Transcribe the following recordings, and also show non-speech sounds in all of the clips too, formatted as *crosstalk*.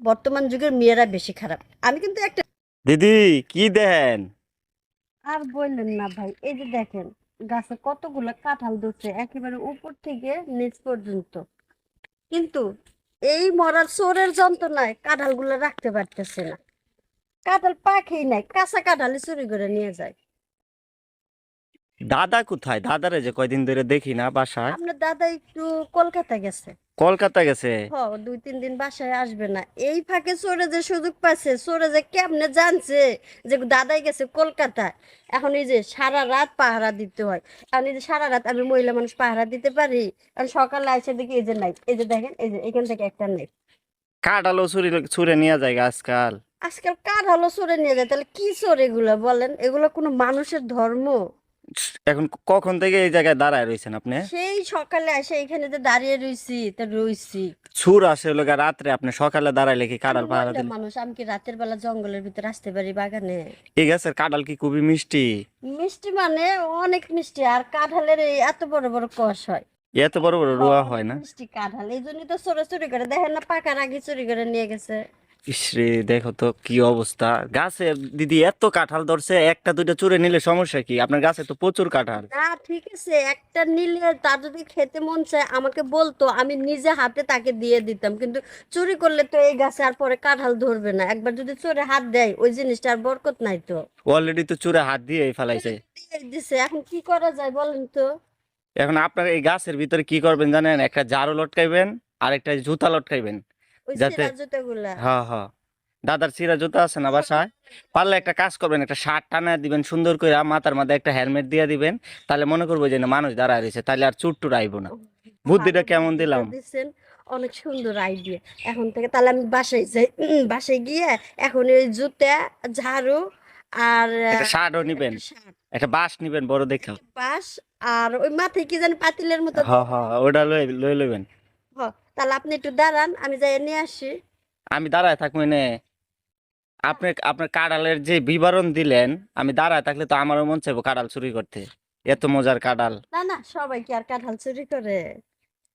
বর্তমান যুগের মেয়েরা বেশি খারাপ। আমি কিন্তু একটা দিদি কি দেন আর বললেন না ভাই এই যে দেখেন গাছে কতগুলো কাঁঠাল ধরছে একেবারে উপর থেকে নিচ পর্যন্ত। কিন্তু এই মরার চোরের যন্ত্রণায় কাঁঠালগুলো রাখতে পারতেছে না। কাঁঠাল পাখেই নাই কাঁচা কাঁঠালি চুরি করে নিয়ে যায়। দাদা কোথায়? দাদারে যে কয়দিন ধরে দেখি না বাসায়। আপনার দাদা একটু কলকাতা গেছে। কলকাতা গেছে? হ দুই তিন দিন বাসায় আসবে না। এই ফাঁকে চোরে যে সুযোগ পাচ্ছে চোরে যে কেমনে জানছে যে দাদাই গেছে কলকাতায় এখন এই যে সারা রাত পাহারা দিতে হয়। এখন এই যে সারা রাত আমি মহিলা মানুষ পাহারা দিতে পারি। কারণ সকালে আসে দেখি এই যে নাই। এই যে দেখেন এই যে এখান থেকে একটা নেই। কাটালো চুরি চুরে নিয়ে যায় আজকাল। আজকাল কার হলো চোরে নিয়ে যায়। তাহলে কি চোর এগুলো বলেন? এগুলো কোনো মানুষের ধর্ম? এখন কখন থেকে এই জায়গায় দাঁড়ায় রয়েছেন আপনি? সেই সকালে আসে এখানে যে দাঁড়িয়ে রইছি তা রইছি। সুর আসে লোক রাত্রে আপনি সকালে দাঁড়াইলে কি কাঁঠাল পাহারা দিলে মানুষ আমি কি রাতের বেলা জঙ্গলের ভিতরে আসতে পারি বাগানে? এই গাছের কাঁঠাল কি খুবই মিষ্টি? মিষ্টি মানে অনেক মিষ্টি আর কাঁঠালের এই এত বড় বড় কষ হয়। এত বড় বড় রোয়া হয় না? মিষ্টি কাঁঠাল এই জন্যই তো চোরে চুরি করে। দেখেন না পাকার আগে চুরি করে নিয়ে গেছে। ইসরে দেখো তো কি অবস্থা। গাছে দিদি এত কাঁঠাল ধরছে একটা দুইটা চুরে নিলে সমস্যা কি? আপনার গাছে তো প্রচুর কাঁঠাল। না ঠিক আছে একটা নিলে তার যদি খেতে মন চায় আমাকে বলতো আমি নিজে হাতে তাকে দিয়ে দিতাম। কিন্তু চুরি করলে তো এই গাছে আর পরে কাঁঠাল ধরবে না। একবার যদি চোরে হাত দেয় ওই জিনিসটা আর বরকত নাই তো। অলরেডি তো চুরে হাত দিয়ে ফেলাইছে। *laughs* দিছে এখন কি করা যায় বলেন তো? এখন আপনার এই গাছের ভিতরে কি করবেন জানেন? একটা জারু লটকাইবেন আর একটা জুতা লটকাইবেন। যাতে- হ্যাঁ হ্যাঁ দাদার চিরা জুতা আছে না বাসায়? *laughs* পারলে একটা কাজ করবেন একটা শার্ট টানা দিবেন সুন্দর করে মাথার মধ্যে একটা হেলমেট দিয়ে দিবেন। তাহলে মনে করব যে মানুষ দাঁড়ায় রয়েছে তাহলে আর চুট টুর আইবো না। বুদ্ধিটা কেমন দিলাম? অনেক সুন্দর আইডিয়া। এখন থেকে তাহলে আমি বাসায় যাই বাসায় গিয়ে এখন ওই জুতা ঝাড়ু আর একটা শার্টও নিবেন। একটা বাঁশ নিবেন বড় দেখে। বাঁশ আর ওই মাথায় কি জানি পাতিলের মতো হ্যাঁ হ্যাঁ ওটা লই লই লইবেন। হ, তাহলে আপনি একটু দাঁড়ান আমি যাই নিয়ে আসি। আমি দাঁড়ায় থাকব নে আপনি আপনার কাঁড়ালের যে বিবরণ দিলেন আমি দাঁড়ায় থাকলে তো আমারও মন চাইব কাঁড়াল চুরি করতে। এত মজার কাঁড়াল। না না সবাই কি আর কাঁঠাল চুরি করে?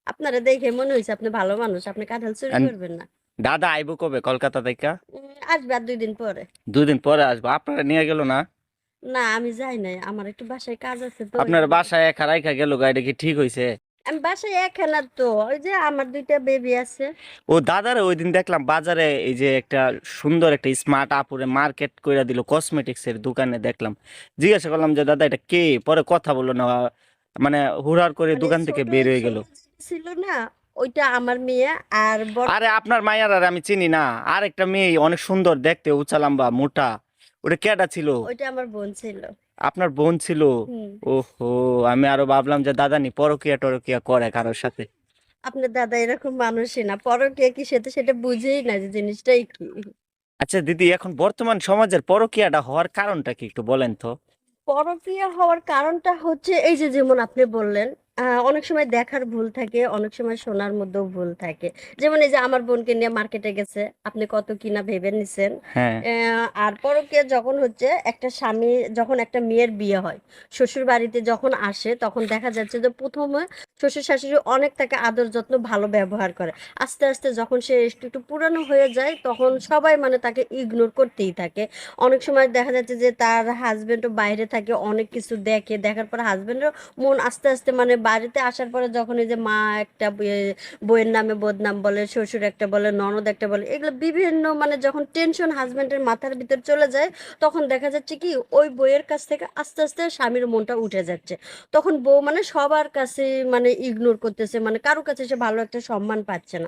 আপনারা দেখে মনে হয়েছে আপনি ভালো মানুষ আপনি কাঁঠাল চুরি করবেন না। দাদা আইবো কবে কলকাতা থেকে? আসবে আর দুই দিন পরে। দুদিন পরে আসব। আপনারা নিয়ে গেল না? না আমি যাই নাই আমার একটু বাসায় কাজ আছে তো। আপনার বাসায় একা রাইখা গেল গাড়িটা কি ঠিক হয়েছে আমি বাসায় এখানে তো ওই যে আমার দুইটা বেবি আছে। ও দাদারে ওই দিন দেখলাম বাজারে এই যে একটা সুন্দর একটা স্মার্ট আপুরে মার্কেট কইরা দিল কসমেটিক্স এর দোকানে দেখলাম। জিজ্ঞাসা করলাম যে দাদা এটা কে? পরে কথা বলল না মানে হুড়ার করে মানে দোকান থেকে বের হয়ে গেল। ছিল না ওইটা আমার মেয়ে আর আরে আপনার মায়ের আর আমি চিনি না। আর একটা মেয়ে অনেক সুন্দর দেখতে উঁচা লম্বা মোটা। ওটা কেডা ছিল? ওইটা আমার বোন ছিল। আপনার বোন ছিল? ওহো আমি আরও ভাবলাম যে দাদা নি পরকিয়া টরকিয়া করে কারোর সাথে। আপনার দাদা এরকম মানুষই না পরকিয়া কি সেটা সেটা বুঝেই না যে জিনিসটাই কি। আচ্ছা দিদি এখন বর্তমান সমাজের পরকিয়াটা হওয়ার কারণটা কি একটু বলেন তো? পরকিয়া হওয়ার কারণটা হচ্ছে এই যে যেমন আপনি বললেন অনেক সময় দেখার ভুল থাকে অনেক সময় শোনার মধ্যেও ভুল থাকে। যেমন এই যে আমার বোনকে নিয়ে মার্কেটে গেছে আপনি কত কিনা ভেবে নিছেন? হ্যাঁ। আহ, আর পরকে যখন হচ্ছে একটা স্বামী যখন একটা মেয়ের বিয়ে হয় শ্বশুর বাড়িতে যখন আসে তখন দেখা যাচ্ছে যে প্রথমে শ্বশুর শাশুড়ি অনেক তাকে আদর যত্ন ভালো ব্যবহার করে। আস্তে আস্তে যখন সে একটু একটু পুরানো হয়ে যায়, তখন সবাই মানে তাকে ইগনোর করতেই থাকে। অনেক সময় দেখা যাচ্ছে যে তার হাজব্যান্ডও বাইরে থাকে, অনেক কিছু দেখে। দেখার পর হাজবেন্ডের মন আস্তে আস্তে মানে বাড়িতে আসার পরে যখন এই যে মা একটা বই- বইয়ের নামে বদনাম বলে, শ্বশুর একটা বলে, ননদ একটা বলে, এগুলো বিভিন্ন মানে যখন টেনশন হাজব্যান্ডের মাথার ভিতর চলে যায়, তখন দেখা যাচ্ছে কি ওই বইয়ের কাছ থেকে আস্তে আস্তে স্বামীর মনটা উঠে যাচ্ছে। তখন বউ মানে সবার কাছে মানে ইগনোর করতেছে মানে কারও কাছে সে ভালো একটা সম্মান পাচ্ছে না।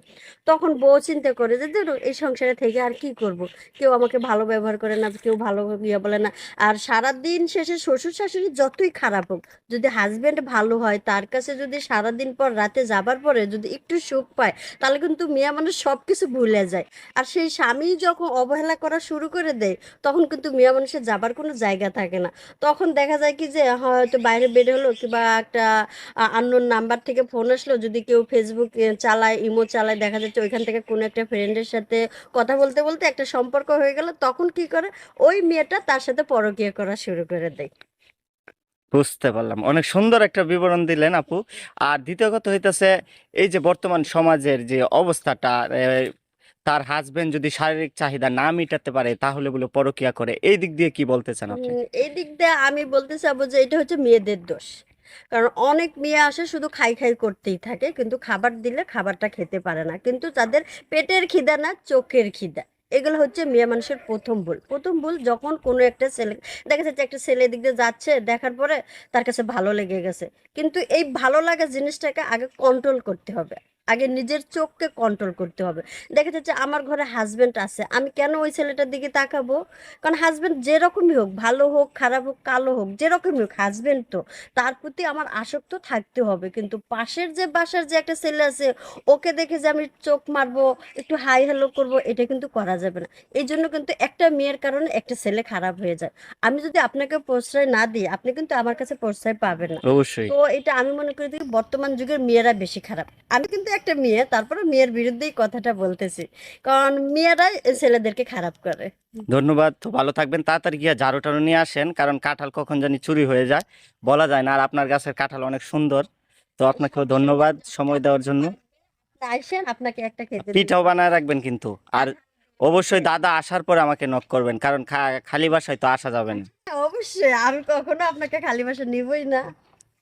তখন বউ চিন্তা করে যে এই সংসারে থেকে আর কি করব? কেউ আমাকে ভালো ব্যবহার করে না, কেউ ভালো ইয়ে বলে না। আর সারা দিন শেষে শ্বশুর শাশুড়ি যতই খারাপ হোক, যদি হাজবেন্ড ভালো হয়, তার কাছে যদি সারা দিন পর রাতে যাবার পরে যদি একটু সুখ পায়, তাহলে কিন্তু মেয়ে মানুষ সব কিছু ভুলে যায়। আর সেই স্বামী যখন অবহেলা করা শুরু করে দেয়, তখন কিন্তু মেয়ে মানুষের যাবার কোনো জায়গা থাকে না। তখন দেখা যায় কি যে, হয়তো বাইরে বের হলো কিংবা একটা আননোন নাম্বার থেকে ফোন আসলো যদি কেউ ফেসবুক চালায় ইমো চালায় দেখা যাচ্ছে ওইখান থেকে কোনো একটা ফ্রেন্ডের সাথে কথা বলতে বলতে একটা সম্পর্ক হয়ে গেল তখন কি করে? ওই মেয়েটা তার সাথে পরকীয়া করা শুরু করে দেয়। বুঝতে পারলাম। অনেক সুন্দর একটা বিবরণ দিলেন আপু। আর দ্বিতীয় কথা হইতেছে এই যে বর্তমান সমাজের যে অবস্থাটা তার হাজবেন্ড যদি শারীরিক চাহিদা না মিটাতে পারে তাহলে বলে পরকিয়া করে। এই দিক দিয়ে কি বলতে চান আপনি? এই দিক দিয়ে আমি বলতে চাবো যে এটা হচ্ছে মেয়েদের দোষ। কারণ অনেক মেয়ে আসে শুধু খাই খাই করতেই থাকে, কিন্তু খাবার দিলে খাবারটা খেতে পারে না। কিন্তু তাদের পেটের খিদা না, চোখের খিদা। এগুলো হচ্ছে মেয়ে মানুষের প্রথম ভুল। প্রথম ভুল যখন কোনো একটা ছেলে, দেখা যাচ্ছে একটা ছেলে দিক দিয়ে যাচ্ছে, দেখার পরে তার কাছে ভালো লেগে গেছে। কিন্তু এই ভালো লাগা জিনিসটাকে আগে কন্ট্রোল করতে হবে। আগে নিজের চোখকে কন্ট্রোল করতে হবে। দেখা যাচ্ছে আমার ঘরে হাজবেন্ড আছে আমি কেন ওই ছেলেটার দিকে তাকাবো? কারণ হাজবেন্ড যেরকমই হোক ভালো হোক খারাপ হোক কালো হোক যেরকমই হোক হাজবেন্ড তো তার প্রতি আমার আসক্ত থাকতে হবে। কিন্তু পাশের যে বাসার যে একটা ছেলে আছে ওকে দেখে যে আমি চোখ মারবো একটু হাই হ্যালো করব এটা কিন্তু করা যাবে না। এই জন্য কিন্তু একটা মেয়ের কারণে একটা ছেলে খারাপ হয়ে যায়। আমি যদি আপনাকে প্রশ্রয় না দিই আপনি কিন্তু আমার কাছে প্রশ্রয় পাবেন না। অবশ্যই। তো এটা আমি মনে করি বর্তমান যুগের মেয়েরা বেশি খারাপ। আমি কিন্তু একটা মেয়ে তারপরে মেয়ের বিরুদ্ধেই কথাটা বলতেছি। কারণ মেয়েরাই ছেলেদেরকে খারাপ করে। ধন্যবাদ তো ভালো থাকবেন। তাড়াতাড়ি গিয়ে ঝাড়ু টাড়ু নিয়ে আসেন কারণ কাঁঠাল কখন জানি চুরি হয়ে যায়। বলা যায় না আর আপনার গাছের কাঁঠাল অনেক সুন্দর। তো আপনাকেও ধন্যবাদ সময় দেওয়ার জন্য। আইসেন আপনাকে একটা খেতে পিঠাও বানায় রাখবেন কিন্তু। আর অবশ্যই দাদা আসার পর আমাকে নক করবেন কারণ খালি বাসায় তো আসা যাবে না। অবশ্যই আমি কখনো আপনাকে খালি বাসা নিবই না।